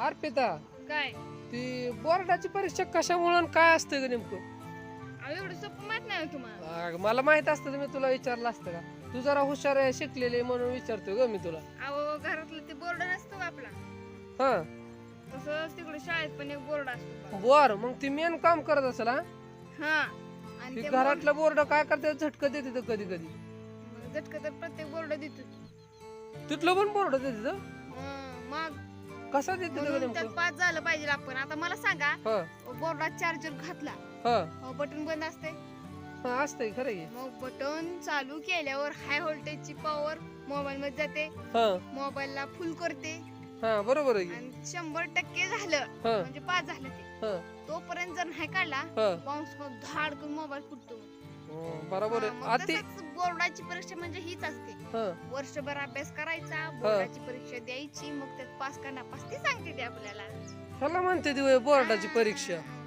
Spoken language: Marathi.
अर्पिता काय? ती बोर्डाची परीक्षा कशामुळे आणि काय असतं ग नेमकं? अहो एवढं सोपं माहीत नाही हो तुम्हाला. अगं, मला माहीत असतं तर मी तुला विचारलं असतं का? तू जरा हुशार आहे शिकलेली आहे म्हणून विचारतोय ग मी तुला. अहो घरातलं ते बोर्ड नसतो का आपला. हा. तसं तिकडे शाळेत पण एक बोर्ड असतो बर मग ती मेन काम करत असेल हा? हा. आणि ती ते घरातलं बोर्ड काय करते झटकं देते तर कधी कधी. झटकं तर प्रत्येक बोर्ड देतो तिथलं पण बोर्ड देते तर? हं, मग कसा देते म्हणून नेमकं? पास झालं पाहिजे आपण. आता मला सांगा हा. बोर्डात चार्जर घातला. हा. बटन बंद असते. हा असतंय खरं मग बटन चालू केल्यावर हाय व्होल्टेजची पॉवर मोबाईल मध्ये जाते. हा. मोबाईलला फुल करते. हा बरोबर आहे. की आणि शंभर टक्के झालं. हा. म्हणजे पास झालं ते. हा. तोपर्यंत जर नाही काढला हा. बाउन्स मग धाड करून मोबाईल फुटतो. हो, बरोबर हा, मग आहे अति तसंच बोर्डाची परीक्षा म्हणजे हीच असते. हा. वर्षभर अभ्यास करायचा बोर्डाची परीक्षा द्यायची मग त्यात पास का नापास ती सांगते ते आपल्याला. ह्याला म्हणते ती बोर्डाची परीक्षा. हा.